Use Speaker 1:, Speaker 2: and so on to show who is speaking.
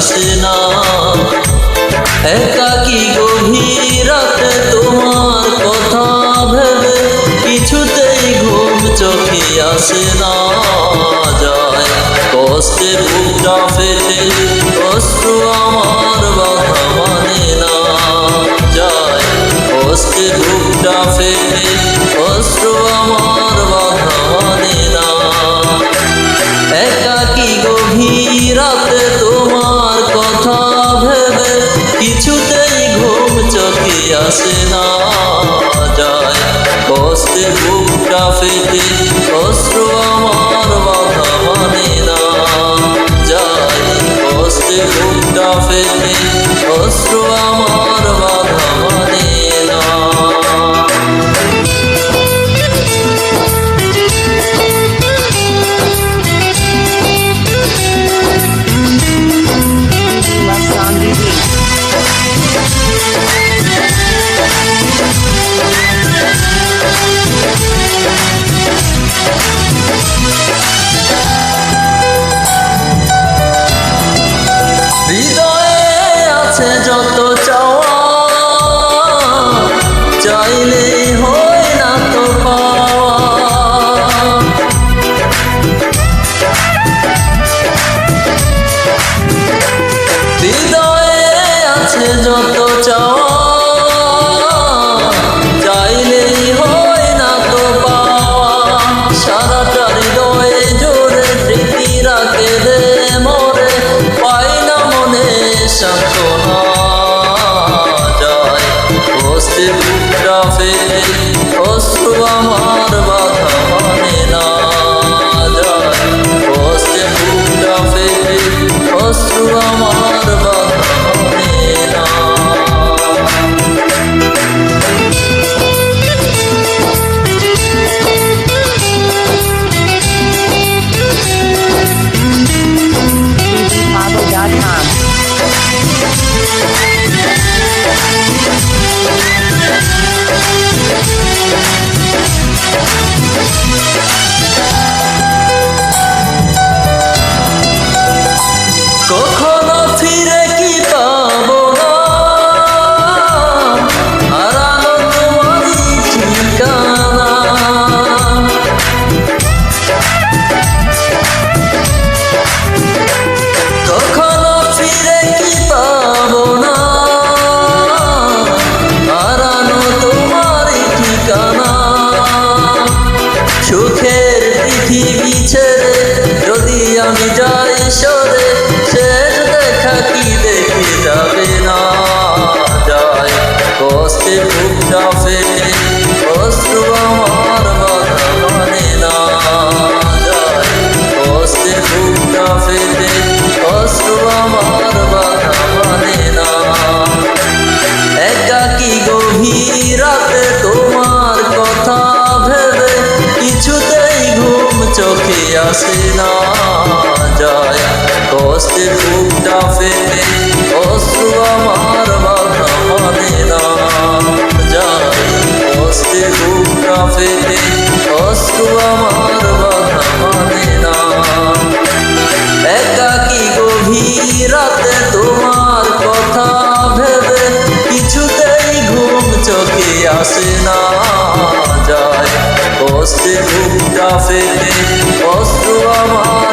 Speaker 1: আসে না একাকি গভীর তোমার কথা ভেবে কিছুতেই ঘুম চোখে আসে না যায়। কষ্টে বুকটা ফেলে কষ্ট আমার বাধা মানে না যায়। কষ্টে বুকটা ফেলে কষ্ট আমার আসে না যায়। কষ্টে বুকটা ফেটে অশ্রু আমার মাথা মানে না যায়। কষ্টে বুকটা ফেটে অশ্রু Osman'a চোখে আসে না যায়। কষ্টে বুকটা ফেলে অশ্রু আমার বাধা মানে না। কষ্টে বুকটা ফেলে কষ্ট আমার